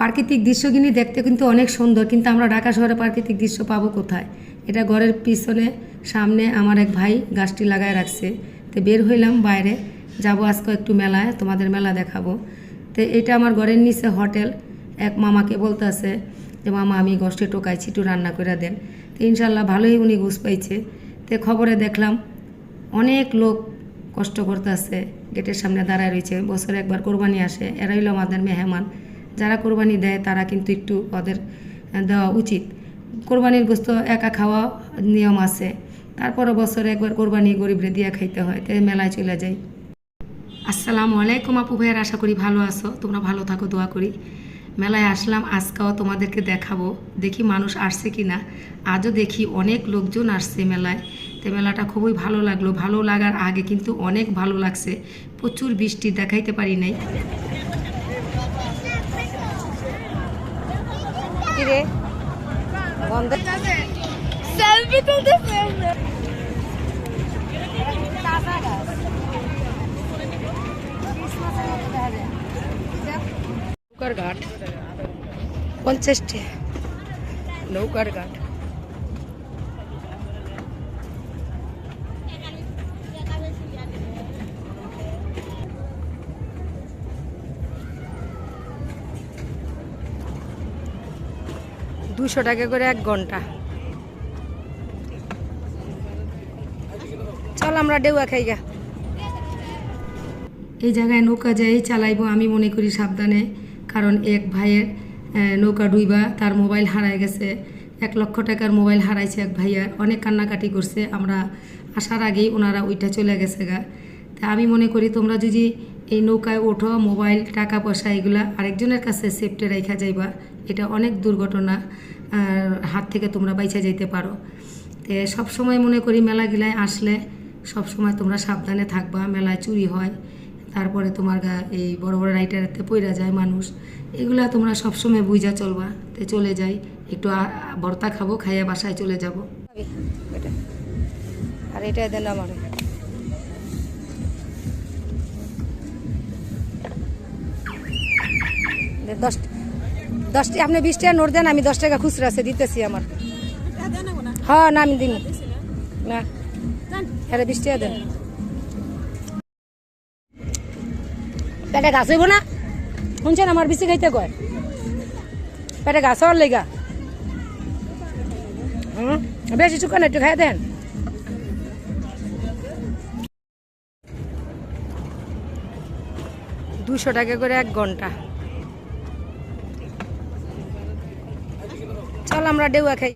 প্রাকৃতিক দৃশ্যগুলি দেখতে কিন্তু অনেক সুন্দর, কিন্তু আমরা ঢাকা শহরে প্রাকৃতিক দৃশ্য পাবো কোথায়? এটা ঘরের পিছনে, সামনে আমার এক ভাই গাছটি লাগায় রাখছে। তো বের হইলাম বাইরে, যাব আজকে একটু মেলায়, তোমাদের মেলা দেখাবো। তো এটা আমার ঘরের নিচে হোটেল। এক মামাকে বলতে আছে যে, মামা, আমি গোষ্ঠী টোকাইছি, একটু রান্না করে দেন। তো ইনশাল্লাহ ভালোই উনি ঘুষ পাইছে। তো খবরে দেখলাম, অনেক লোক কষ্ট করতে আছে গেটের সামনে দাঁড়ায় রয়েছে বছরে একবার কোরবানি আসে, এরা আমাদের মেহমান। যারা কোরবানি দেয়, তারা কিন্তু একটু ওদের দেওয়া উচিত। কোরবানির গোস্ত একা খাওয়া নিয়ম আছে। তারপরে বছরে একবার কোরবানি গরিবরে দিয়ে খাইতে হয়, তাই মেলায় চলে যাই। আসসালামু আলাইকুম আপু ভাইয়ের, আশা করি ভালো আছো। তোমরা ভালো থাকো, দোয়া করি। মেলায় আসলাম, আজকেও তোমাদেরকে দেখাবো, দেখি মানুষ আসছে কি না আজও দেখি অনেক লোকজন আসছে মেলায়। তো মেলাটা খুবই ভালো লাগল। ভালো লাগার আগে কিন্তু অনেক ভালো লাগছে। প্রচুর বৃষ্টি দেখাইতে পারি নাই। কিরে বন্ধ। সেলফি তুলতে নৌকার ঘাট। পঞ্চাশটি। নৌকার ঘাট। দুশো টাকা করে এক ঘণ্টা। চল আমরা ডেউয়া খাই গা এই জায়গায় নৌকা যাই, চালাইবো আমি মনে করি সাবধানে, কারণ এক ভাইয়ের নৌকা ডুইবা তার মোবাইল হারায় গেছে। এক লক্ষ টাকার মোবাইল হারাইছে এক ভাইয়ার, অনেক কান্নাকাটি করছে। আমরা আসার আগেই ওনারা ওইটা চলে গেছে গা। তা আমি মনে করি তোমরা যদি এই নৌকায় ওঠো, মোবাইল টাকা পয়সা এগুলা আরেকজনের কাছে সেফটে রেখা যাইবা। এটা অনেক দুর্ঘটনা হাত থেকে তোমরা বাইচা যাইতে পারো। তে সবসময় মনে করি মেলাগুলায় আসলে সবসময় তোমরা সাবধানে থাকবা, মেলায় চুরি হয়, তারপরে তোমার গা এই বড় বড় রাইটারেতে পইরা যায় মানুষ। এগুলা তোমরা সবসময় বুঝা চলবা, তে চলে যাই, একটু ভর্তা খাব, খাইয়া বাসায় চলে যাব। আর এটা দেন আমার। দশ দশটি আপনি বিশ টাকা নোট দেন, আমি দশ টাকা খুচরা আছে, দিতেছি আমার। হ্যাঁ না, আমি দিন না আরে বিশ টাকা দেন। পেটে ঘাস হইব না? শুনছেন আমার বেশি খাইতে কয়? পেটে ঘাস হওয়ার লেগা। হুম? বেশি চুকান একটু খাই দেন। দুশো টাকা করে এক ঘণ্টা। আমরা ডেউয়া খাই।